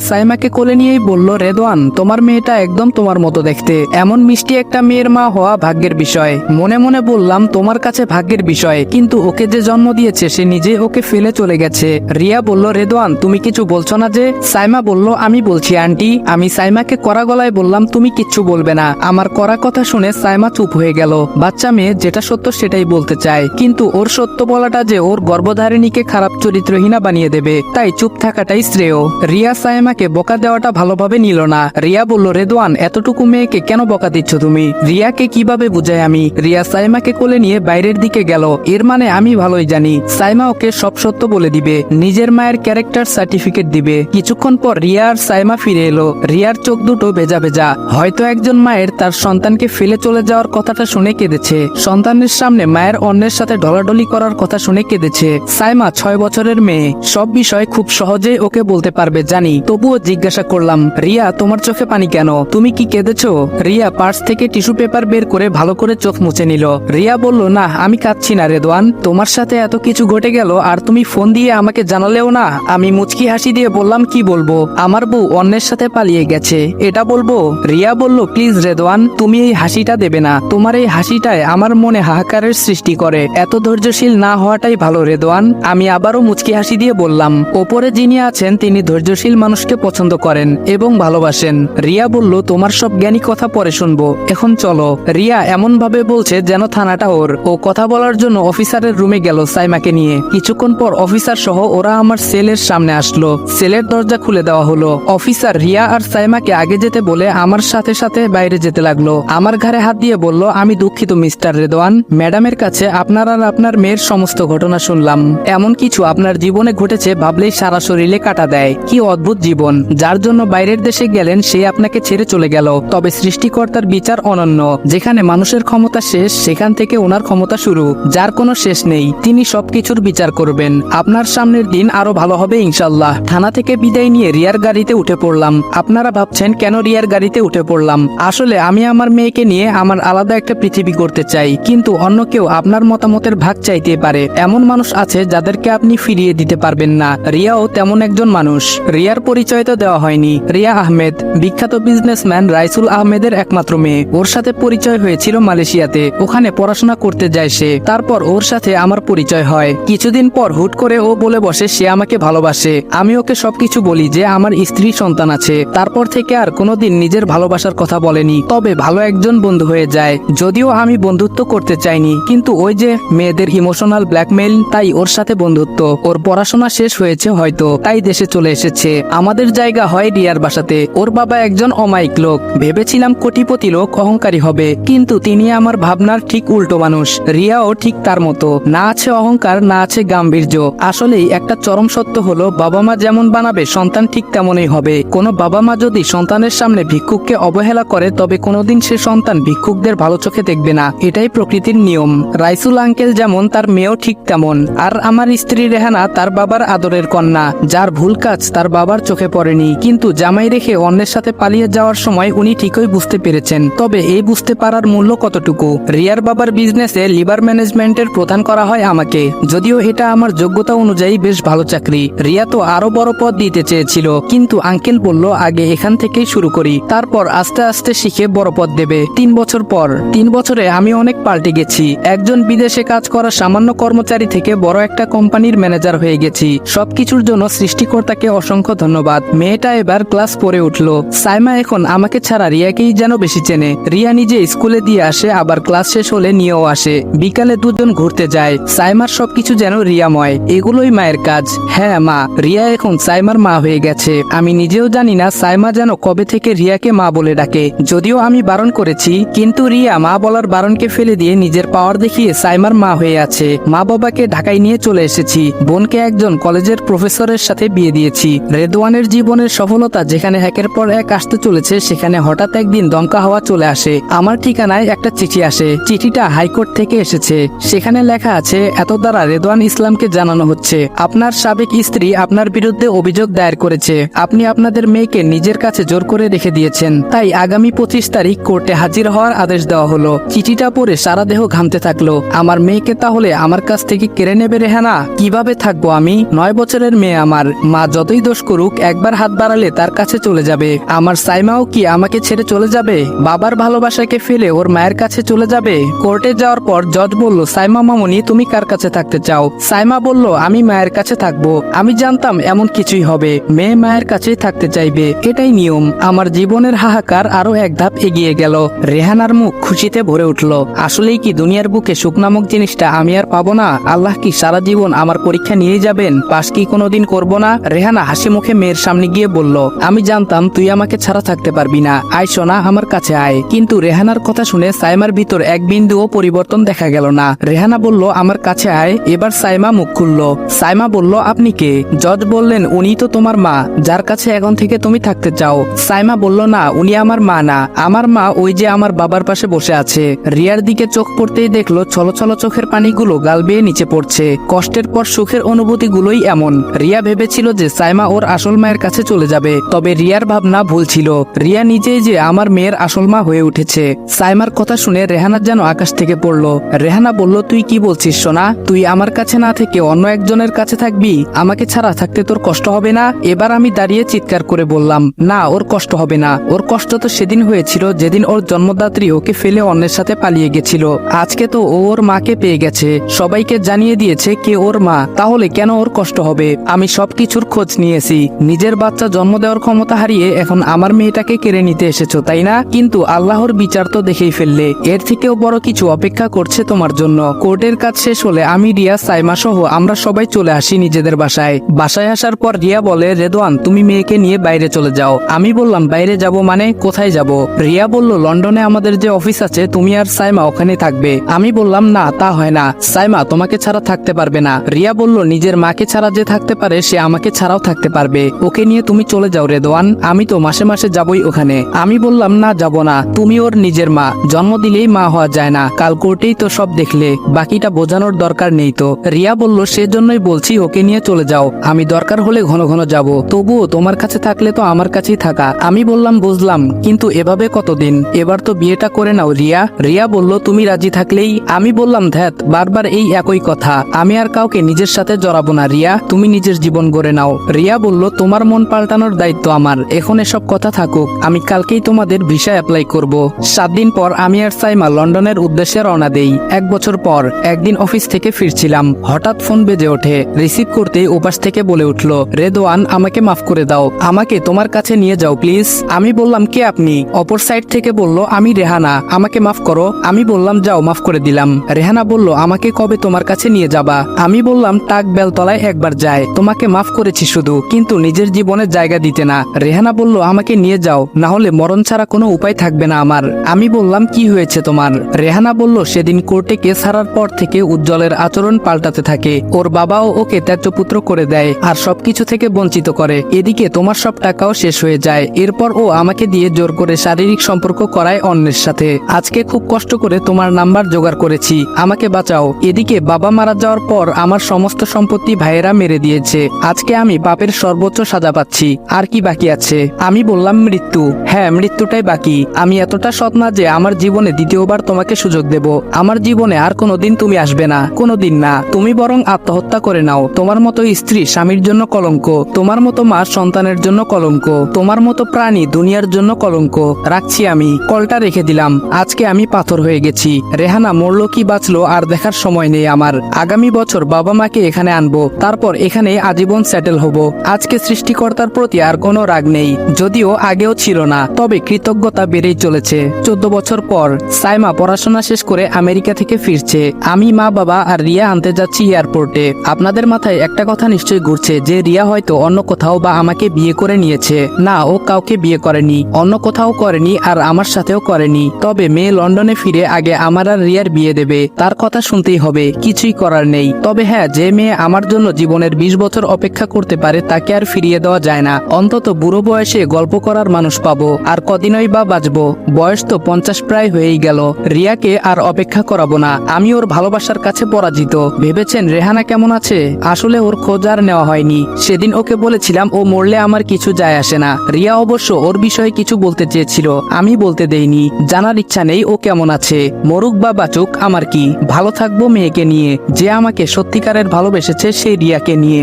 Speaker 1: সাইমাকে কোলে নিয়েই বলল রেদওয়ান তোমার মেয়েটা একদম তোমার মতো দেখতে। এমন মিষ্টি একটা মেয়ের মা হওয়া ভাগ্যের বিষয়। মনে মনে বললাম, তোমার কাছে ভাগ্যের বিষয়, কিন্তু ওকে যে জন্ম দিয়েছে, সে নিজে ওকে ফেলে চলে গেছে। রিয়া বলল রেদওয়ান তুমি কিছু বলছো না যে? সাইমা বলল, আমি বলছি, আন্টি, আমি সাইমাকে কড়া গলায় বললাম, তুমি কিচ্ছু বলবে না। আমার কড়া কথা শুনে সাইমা চুপ হয়ে গেল। বাচ্চা মেয়ে, যেটা সত্য সেটাই বলতে চায়। কিন্তু ওর সত্য বলাটা যে ওর গর্ভধারিণীকে খারাপ চরিত্রহীনা বানিয়ে দেবে, তাই চুপ থাকাটাই শ্রেয়। রিয়া সাইমাকে বকা দেওয়াটা ভালোভাবে নিল না। রিয়া বলল রেদওয়ান এতটুকু মেয়েকে কেন বকা দিচ্ছ তুমি? রিয়াকে কীভাবে বুঝাই আমি? রিয়া সাইমাকে কোলে নিয়ে বাইরের দিকে গেল। এর মানে আমি ভালোই জানি। সাইমা ওকে সব সত্য বলে দিবে, নিজের মায়ের ক্যারেক্টার সার্টিফিকেট দিবে। কিছুক্ষণ পর রিয়া আর সাইমা ফিরে এলো। রিয়ার চোখ দুটো ভেজা ভেজা। হয়তো একজন মায়ের তার সন্তানকে ফেলে চলে যাওয়ার কথাটা শুনে কেঁদেছে। সন্তানের সামনে মায়ের অন্যের সাথে ঢলাঢলি করার কথা শুনে কেঁদেছে। সাইমা ছয় বছরের মেয়ে। সব বিষয় খুব সহজেই ওকে বলতে পারবে, জানি। তবুও জিজ্ঞাসা করলাম, রিয়া, তোমার চোখে পানি কেন? তুমি কি কেঁদেছ? রিয়া পার্স থেকে টিস্যু পেপার বের করে ভালো করে চোখ মুছে নিল। রিয়া বলল, না, আমি কাঁদছি না রেদওয়ান তোমার সাথে এত কিছু ঘটে গেল আর তুমি ফোন দিয়ে আমাকে জানালেও না? আমি মুচকি হাসি দিয়ে বললাম, কি বলব? আমার বউ অন্যের সাথে পালিয়ে গেছে। এটা বলব? রিয়া বলল, প্লিজ রেদওয়ান তুমি এই হাসিটা দেবে না। তোমার এই হাসিটায় আমার মনে হাহাকারের সৃষ্টি করে। এত ধৈর্যশীল না হওয়াটাই ভালো রেদওয়ান আমি আবারও মুচকি হাসি দিয়ে বললাম, ওপরে যিনি আছেন, তিনি ধৈর্যশীল মানুষকে পছন্দ করেন এবং ভালোবাসেন। রিয়া বলল, তোমার সব জ্ঞানী কথা পরে শুনব। এখন চলো। রিয়া এমন ভাবে বলছে যেন থানাটা ওর। ও কথা বলার জন্য অফিসারের রুমে গেল সাইমাকে নিয়ে। কিছুক্ষণ পর অফিসার সহ ওরা আমার সেলের সামনে আসলো। সেলের দরজা খুলে দেওয়া হলো। অফিসার রিয়া আর সাইমাকে আগে যেতে বলে আমার সাথে সাথে বাইরে যেতে লাগল। আমার ঘাড়ে হাত দিয়ে বলল, আমি দুঃখিত, মিস্টার রেদওয়ান ম্যাডামের কাছে আপনার আর আপনার মেয়ের সমস্ত ঘটনা শুনলাম। এমন কিছু আপনার জীবনে ঘটেছে ভাবলেই সারা শরীরে কাটা দেয়। কি অদ্ভুত জীবন। যার জন্য বাইরের দেশে গেলেন, সে আপনাকে ছেড়ে চলে গেল। তবে সৃষ্টিকর্তার বিচার অনন্য। যেখানে মানুষের ক্ষমতা শেষ, সেখান থেকে ওনার ক্ষমতা শুরু। যার কোনো শেষ নেই, তিনি সবকিছুর বিচার করবেন। আপনার সামনের দিন আরও ভালো হবে ইনশাল্লাহ থানা থেকে বিদায় নিয়ে রিয়ার গাড়িতে উঠে পড়লাম। আপনারা ভাবছেন, কেন রিয়ার গাড়িতে উঠে পড়লাম? আসলে আমি আমার মেয়েকে নিয়ে আমার আলাদা একটা পৃথিবী করতে চাই। কিন্তু অন্য কেউ আপনার মতামতের ভাগ চাইতে পারে। এমন মানুষ আছে যাদেরকে আপনি ফিরিয়ে দিতে পারবেন না। রিয়াও তেমন একজন মানুষ। রিয়ার পরিচয় তো দেওয়া হয়নি। রিয়া আহমেদ, বিখ্যাত বিজনেসম্যান রাইসুল আহমেদের একমাত্র মেয়ে। ওর সাথে পরিচয় হয়েছিল মালয়েশিয়াতে। ওখানে পড়াশোনা করতে যায় সে। তারপর ওর সাথে আমার পরিচয় হয়। কিছুদিন পর হুট করে ও বলে বসে সে আমাকে ভালোবাসে। আমি ওকে সবকিছু বলি যে আমার স্ত্রী সন্তান আছে। তারপর থেকে আর কোনোদিন নিজের ভালোবাসার কথা বলেনি। তবে ভালো একজন বন্ধু হয়ে যায়। যদিও আমি বন্ধুত্ব করতে চাইনি। কিন্তু ওই যে মেয়েদের ইমোশনাল ব্ল্যাকমেইল তাই ওর সাথে বন্ধুত্ব। ওর পড়াশোনা শেষ হয়েছে হয়তো, তাই দেশে চলে এসেছে। আমাদের জায়গা হয় রিয়ার বাসাতে। ওর বাবা একজন অমায়িক লোক। ভেবেছিলাম কোটিপতি লোক অহংকারী হবে। কিন্তু তিনি আমার ভাবনার ঠিক উল্টো মানুষ। রিয়াও ঠিক তার মতো। না আছে অহংকার, না আছে গাম্ভীর্য। আসলেই একটা চরম সত্য হলো, বাবা মা যেমন বানাবে, সন্তান ঠিক তেমনই হবে। কোনো বাবা মা যদি সন্তানের সামনে ভিক্ষুককে অবহেলা করে, তবে কোনোদিন সে সন্তান ভিক্ষুকদের ভালো চোখে দেখবে না। এটাই প্রকৃতির নিয়ম। রাইসুল আঙ্কেল যেমন, তার মেয়েও ঠিক তেমন। আর আমার স্ত্রী রেহানা তার বাবার আদরের কন্যা, যার ভুল কাজ তার বাবার চোখে পড়েনি। কিন্তু জামাই রেখে অন্যের সাথে পালিয়ে যাওয়ার সময় উনি ঠিকই বুঝতে পেরেছেন। তবে এই বুঝতে পারার মূল্য কতটুকু? রিয়ার বাবার বিজনেসে লিভার ম্যানেজমেন্টের প্রধান করা হয় আমাকে। যদিও এটা আমার যোগ্যতা অনুযায়ী বেশ ভালো চাকরি। রিয়া তো আরও বড় পদ দিতে চেয়েছিল, কিন্তু আঙ্কেল বলল, আগে এখান থেকেই শুরু করি। তারপর আস্তে আস্তে শিখে বড় পদ দেবে। তিন বছর পর, তিন বছরে আমি অনেক পাল্টে গেছি। একজন বিদেশে কাজ করা সামান্য কর্মচারী থেকে বড় একটা কোম্পানির ম্যানেজার হয়ে গেছি। সবকিছুর জন্য সৃষ্টিকর্তাকে অসংখ্য ধন্যবাদ। মেয়েটা এবার ক্লাস পরে উঠল। সাইমা এখন আমাকে ছাড়া রিয়াকেই যেন বেশি চেনে। রিয়া নিজে স্কুলে দিয়ে আসে, আবার ক্লাস শেষ হলে নিয়েও আসে। বিকালে দুজন ঘুরতে যায়। সাইমার সবকিছু যেন রিয়াময়। এগুলোই মায়ের কাজ। হ্যাঁ মা, রিয়া এখন সাইমার মা হয়ে গেছে। আমি নিজেও জানি না সাইমা যেন কবে থেকে রিয়াকে মা বলে ডাকে। যদিও আমি বারণ করেছি, কিন্তু রিয়া মা বলার বারণকে ফেলে দিয়ে নিজের পাওয়ার দেখিয়ে সাইমার মা হয়ে আছে। মা বাবাকে ঢাকায় নিয়ে চলে এসেছি। বোনকে একজন কলেজের প্রফেসরের সাথে বিয়ে দিয়েছি। রেদওয়ানের জীবনের সফলতা যেখানে একের পর এক আসতে চলেছে, সেখানে হঠাৎ একদিন দমকা হাওয়া চলে আসে। আমার ঠিকানায় একটা চিঠি আসে। চিঠিটা হাইকোর্ট থেকে এসেছে। সেখানে লেখা আছে এত দ্বারা রেদওয়ান ইসলামকে জানানো হচ্ছে। আপনার সাবেক স্ত্রী আপনার বিরুদ্ধে অভিযোগ দায়ের করেছে। আপনি আপনাদের মেয়েকে নিজের কাছে জোর করে রেখে দিয়েছেন। তাই আগামী পঁচিশ তারিখ কোর্টে হাজির হওয়ার আদেশ দেওয়া হলো। চিঠিটা পড়ে সারা দেহ ঘামতে থাকল। আমার মেয়েকে তাহলে আমার কাছ থেকে কেড়ে কেড়ে নেবে রেহানা কীভাবে থাকব আমি? নয় বছরের মেয়ে আমার। মা যতই দোষ করুক, একবার হাত বাড়ালে তার কাছে চলে যাবে। আমার সাইমাও কি আমাকে ছেড়ে চলে যাবে? বাবার ভালোবাসাকে ফেলে ওর মায়ের কাছে চলে যাবে? কোর্টে যাওয়ার পর জজ বলল, সাইমা মামনি, তুমি কার কাছে থাকতে চাও? সাইমা বলল, আমি মায়ের কাছে থাকব। আমি জানতাম এমন কিছুই হবে। মেয়ে মায়ের কাছেই থাকতে চাইবে। এটাই নিয়ম। আমার জীবনের হাহাকার আরও এক ধাপ এগিয়ে গেল। রেহানার মুখ খুশিতে ভরে উঠল। আসলেই কি দুনিয়ার বুকে সুখ নামক জিনিসটা আমি আর পাবো না? আল্লাহ কি সারা জীবন আমার পরীক্ষা নিয়ে যাবেন? পাশ কি কোনোদিন করব না? রেহানা হাসি মুখে মেয়ের সামনে গিয়ে বলল, আমি জানতাম তুই আমাকে ছাড়া থাকতে পারবি না। আয় সোনা, আমার কাছে আয়। কিন্তু রেহানার কথা শুনে সাইমার ভিতর এক বিন্দুও পরিবর্তন দেখা গেল না। রেহানা বলল, আমার কাছে আয়। এবার সাইমা মুখ খুলল। সাইমা বলল, আপনি কে? জজ বললেন, উনি তো তোমার মা। যার কাছে এখন থেকে তুমি থাকতে চাও। সাইমা বলল, না, উনি আমার মা না। আমার মা ওই যে আমার বাবার পাশে বসে আছে। রিয়ার দিকে চোখ পড়তেই দেখল ছলো ছলো চোখের পানিগুলো গাল বেয়ে নিচে পড়ছে। কষ্টের পর সুখের অনুভূতিগুলোই এমন। রিয়া ভেবেছিল যে সাইমা ওর আসল মায়ের কাছে চলে যাবে, তবে রিয়ার ভাবনা ভুল ছিল। রিয়া নিজেই যে আমার মেয়ের আসল মা হয়ে উঠেছে। সাইমার কথা শুনে রেহানা যেন আকাশ থেকে পড়ল। রেহানা বলল, তুই কি বলছিস সোনা? তুই আমার কাছে না থেকে অন্য একজনের কাছে থাকবি? আমাকে ছাড়া থাকতে তোর কষ্ট হবে না? এবার আমি দাঁড়িয়ে চিৎকার করে বললাম, না, ওর কষ্ট হবে না। ওর কষ্ট তো সেদিন হয়েছিল, যেদিন ওর জন্মদাত্রী ওকে ফেলে অন্যের সাথে পালিয়ে গেছিল। আজকে তো ওর মাকে পেয়ে গেছে। সবাইকে জানিয়ে দিয়েছে কে ওর মা, তাহলে কেন ওর কষ্ট হবে? আমি সবকিছুর খোঁজ নিয়েছি। নিজের বাচ্চা জন্ম দেওয়ার ক্ষমতা হারিয়ে এখন আমার মেয়েটাকে কেড়ে নিতে এসেছ, তাই না? কিন্তু আল্লাহর বিচার তো দেখেই ফেললে। এর থেকেও বড় কিছু অপেক্ষা করছে তোমার জন্য। কোর্টের কাজ শেষ হলে আমি, রিয়া, সাইমা সহ আমরা সবাই চলে আসি নিজেদের বাসায়। বাসায় আসার পর রিয়া বলে, রেদোয়ান, তুমি মেয়েকে নিয়ে বাইরে চলে যাও। আমি বললাম, বাইরে যাব মানে কোথায় যাব? রিয়া বলল, লন্ডনে আমাদের যে অফিস আছে, তুমি আর সাইমা ওখানে থাকবে। আমি বললাম, না, তা হয় না। সাইমা, তোমাকে ছাড়া থাকতে পারবে না। রিয়া বলল, নিজের মাকে ছাড়া যে থাকতে পারে, সে আমাকে ছাড়াও থাকতে পারবে। ওকে নিয়ে তুমি চলে যাও রেদওয়ান আমি তো মাসে মাসে যাবই ওখানে। আমি বললাম, না, যাব না। তুমি ওর নিজের মা। জন্ম দিলেই মা হওয়া যায় না। কাল কোর্টেই তো সব দেখলে। বাকিটা বোঝানোর দরকার নেই তো। রিয়া বলল, সেজন্যই বলছি ওকে নিয়ে চলে যাও। আমি দরকার হলে ঘন ঘন যাব। তবুও তোমার কাছে থাকলে তো আমার কাছেই থাকা। আমি বললাম, বুঝলাম। কিন্তু এভাবে কতদিন? এবার তো বিয়েটা করে নাও রিয়া। রিয়া বলল, তুমি রাজি থাকলেই? আমি বললাম, ধ্যাত, বারবার এই একই কথা। আমি আর কাউকে নিজের সাথে জড়াবো না, রিয়া। তুমি নিজের জীবন গড়ে নাও। রিয়া বলল, তোমার মন পাল্টানোর দায়িত্ব আমার। এখন এসব কথা থাকুক। আমি কালকেই তোমাদের ভিসা অ্যাপ্লাই করব। সাত দিন পর আমি আর সাইমা লন্ডনের উদ্দেশ্যে রওনা দেই। এক বছর পর একদিন অফিস থেকে ফিরছিলাম। হঠাৎ ফোন বেজে ওঠে। রিসিভ করতে ওপাশ থেকে বলে উঠল রেদওয়ান আমাকে মাফ করে দাও। আমাকে তোমার কাছে নিয়ে যাও, প্লিজ। আমি বললাম, কে আপনি? অপর সাইড থেকে বলল, আমি রেহানা। আমাকে মাফ করো। আমি বললাম, যাও, মাফ করে দিলাম। রেহানা বলল, আমাকে কবে তোমার কাছে নিয়ে যাবা। আমি বললাম টাক বেলতলায় একবার যায় তোমাকে মাফ করেছি শুধু, কিন্তু নিজের জীবনে জায়গা দিতে না। রেহানা বলল, আমাকে নিয়ে যাও, না হলে মরণ ছাড়া কোনো উপায় থাকবে না আমার। আমি বললাম, কি হয়েছে তোমার? রেহানা বলল, সেদিন কোর্টে কেস হারার পর থেকে উজ্জ্বলের আচরণ পাল্টাতে থাকে। ওর বাবাও ওকে ত্যায্যপুত্র করে দেয় আর সবকিছু থেকে বঞ্চিত করে। এদিকে তোমার সব টাকাও শেষ হয়ে যায়। এরপর ও আমাকে দিয়ে জোর করে শারীরিক সম্পর্ক করায় অন্যের সাথে। আজকে খুব কষ্ট করে তোমার নাম্বার জোগাড় করেছি। আমাকে বাঁচাও। এদিকে বাবা মারা যাওয়ার পর আমার সমস্ত সম্পত্তি ভাইয়েরা মেরে দিয়েছে। আজকে আমি পাপের সর্বোচ্চ সাজা পাচ্ছি। আর কি বাকি আছে? আমি বললাম, মৃত্যু। হ্যাঁ মৃত্যুটাই বাকি। আমি এতটা সৎ না যে আমার জীবনে দ্বিতীয়বার তোমাকে সুযোগ দেব। আমার জীবনে আর কোনোদিন তুমি আসবে না। কোনোদিন না। তুমি বরং আত্মহত্যা করে নাও। তোমার মতো স্ত্রী স্বামীর জন্য কলঙ্ক। তোমার মতো মা সন্তানের জন্য কলঙ্ক। তোমার মতো প্রাণী দুনিয়ার জন্য কলঙ্ক। রাখছি আমি। কলটা রেখে দিলাম। আজকে আমি পাথর হয়ে গেছি। রেহানা মরলো কি বাঁচলো আর দেখার সময় নেই আমার। আগামী বছর বাবা মাকে এখানে আনব, তারপর এখানে আজীবন সেটেল হব। আজকে সৃষ্টিকর্তার প্রতি আর কোনো রাগ নেই, যদিও আগেও ছিল না, তবে কৃতজ্ঞতা বেড়েই চলেছে। চোদ্দ বছর পর সাইমা পড়াশোনা শেষ করে আমেরিকা থেকে ফিরছে। আমি মা, বাবা আর রিয়া আনতে যাচ্ছি এয়ারপোর্টে। আপনাদের মাথায় একটা কথা নিশ্চয়ই ঘুরছে যে রিয়া হয়তো অন্য কোথাও বা আমাকে বিয়ে করে নিয়েছে। না, ও কাউকে বিয়ে করেনি। অন্য কোথাও করেনি আর আমার সাথেও করেনি। তবে মেয়ে লন্ডনে ফিরে আগে আমার আর রিয়ার বিয়ে দেবে। তার কথা শুনতেই হবে। কিছুই করার নেই। তবে হ্যাঁ যে মেয়ে আমার জন্য জীবনের বিশ বছর অপেক্ষা করতে পারে তাকে আর ফিরিয়ে দেওয়া যায় না। অন্তত বুড়ো বয়সে গল্প করার মানুষ পাবো। আর কদিনই বা বাঁচবো? বয়স তো পঞ্চাশ প্রায় হয়েই গেল। রিয়াকে আর অপেক্ষা করাবো না। আমি ওর ভালোবাসার কাছে পরাজিত। ভেবেছেন রেহানা কেমন আছে? আসলে ওর খোঁজ আর নেওয়া হয়নি। সেদিন ওকে বলেছিলাম, ও মরলে আমার কিছু যায় আসে না। রিয়া অবশ্য ওর বিষয়ে কিছু বলতে চেয়েছিল। আমি বলতে দেইনি। জানার ইচ্ছা নেই ও কেমন আছে। মরুক বা বাচুক, আমার কি? ভালো থাকব মেয়েকে নিয়ে। যে আমাকে সত্যিকারের ভালোবেসেছে সেই রিয়াকে নিয়ে।